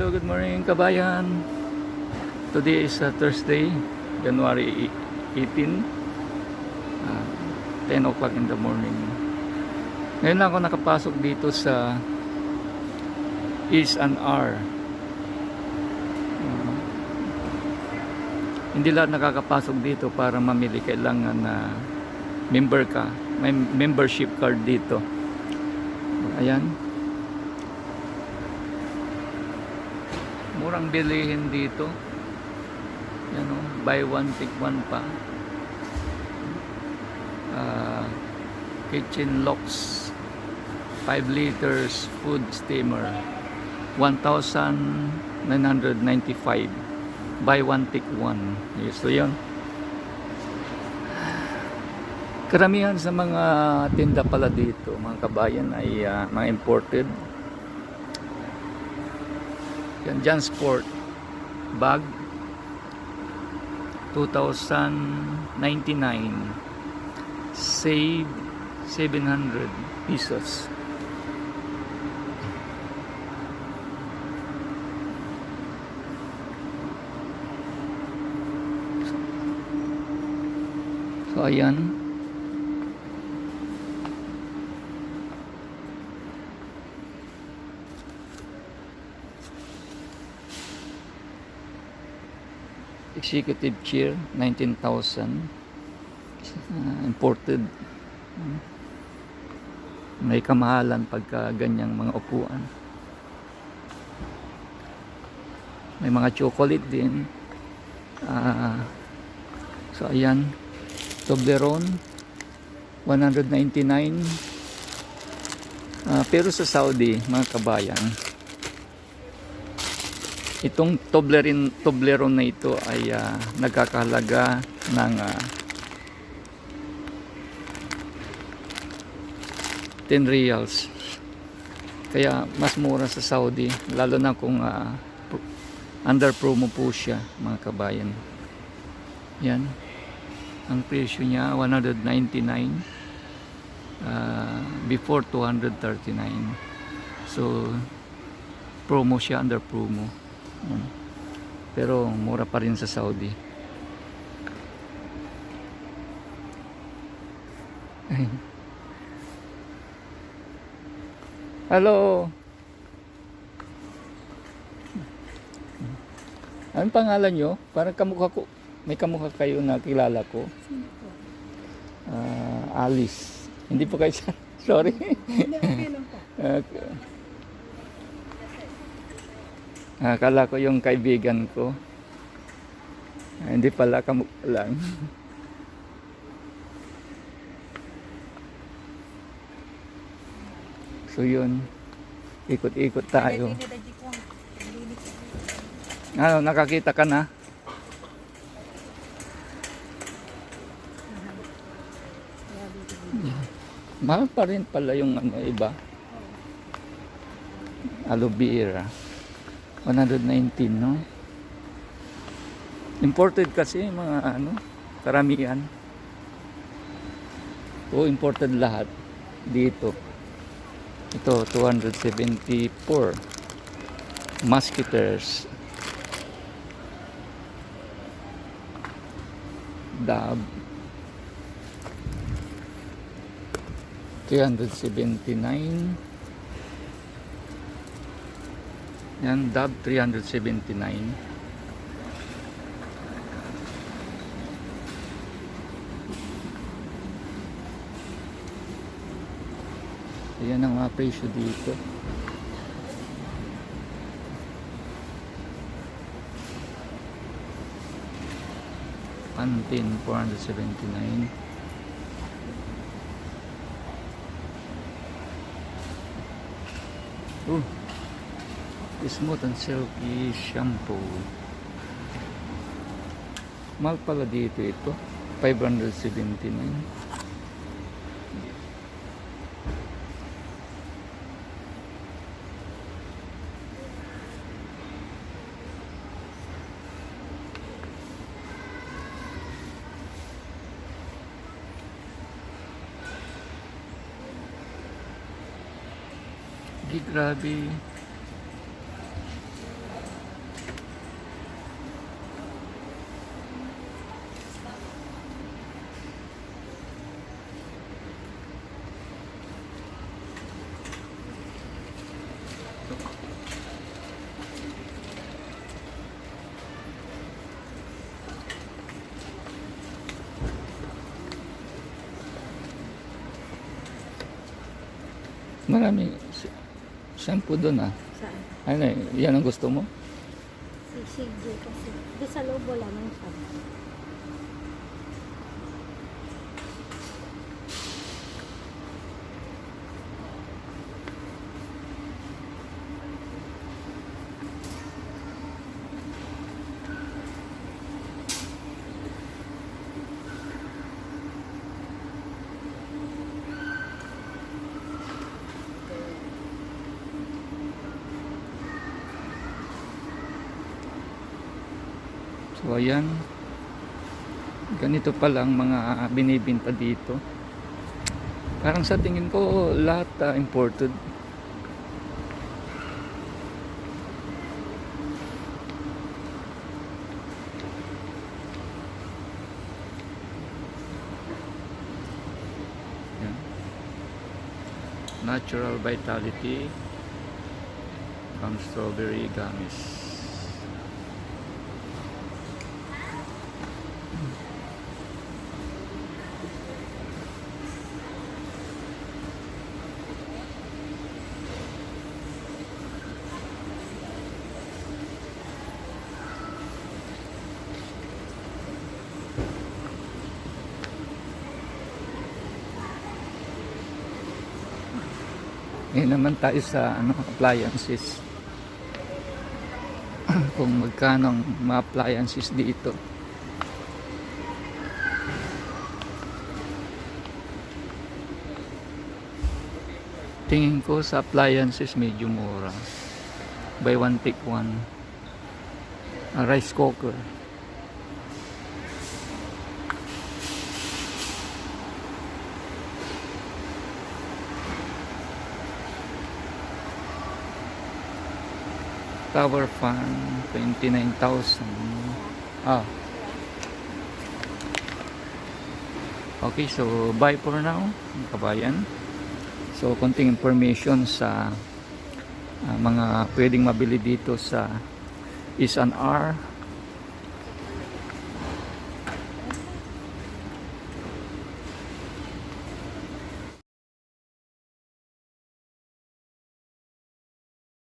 Hello, good morning kabayan. Today is uh, Thursday, January 18, uh, 10 o'clock in the morning. Ngayon lang ako nakapasok dito sa East and R. Uh, hindi lahat nakakapasok dito para mamili. Kailangan na member ka. May membership card dito. Ayan. Murang bilihin dito. Yan o, buy one, take one pa. Ah, kitchen locks. 5 liters food steamer. 1,995. Buy one, take one. So yun. Karamihan sa mga tinda pala dito, mga kabayan, ay ah, mga imported. Yan, Jan Sport. Bag. 2099 save 700 pesos. So ayan executive chair 19,000 uh, imported. May kamahalan pagka ganyang mga upuan. May mga chocolate din. Ah, so ayan. Toblerone 199 Ah, pero sa Saudi mga kabayan Itong Toblerone, Toblerone na ito ay ah, nagkakahalaga ng ah, 10 reals. Kaya mas mura sa Saudi, lalo na kung pro- under promo po siya, mga kabayan. Yan. Ang presyo niya 199 ah, before 239. So promo siya under promo. Mm. Pero mura pa rin sa Saudi. Hello. Anong pangalan nyo? Parang kamukha ko. May kamukha kayo na kilala ko. Ah, Alice. Hindi po kayo. Sorry. Okay. Akala ko yung kaibigan ko. Ah, hindi pala kamukha lang. So yun. Ikot-ikot tayo. Ano, nakakita ka na? Mahal pa rin pala yung ano, iba. Aloe vera. 119, no? Imported kasi mga ano, karamihan. O imported lahat dito. Ito 274. Musketeers. Dab 379 Yan, DAB 379 Ayan ang mga presyo dito. Pantin 479. Oh, smooth and silky shampoo. Mahal pala dito ito. 579. Di grabe. Marami shampoo doon ah. Saan? Ano yan ang gusto mo? Si CJ kasi. Di sa loob wala nang siya. So ayan. Ganito pala ang mga binibinta dito. Parang sa tingin ko lahat ah, imported. Natural vitality from strawberry gummies. Ngayon naman tayo sa ano, appliances. Kung magkano ang mga appliances dito. Tingin ko sa appliances medyo mura. Buy one take one. A rice cooker. Tower fan, 29,000. Ah. Okay, so bye for now, kabayan. So, konting information sa ah, mga pwedeng mabili dito sa Is an R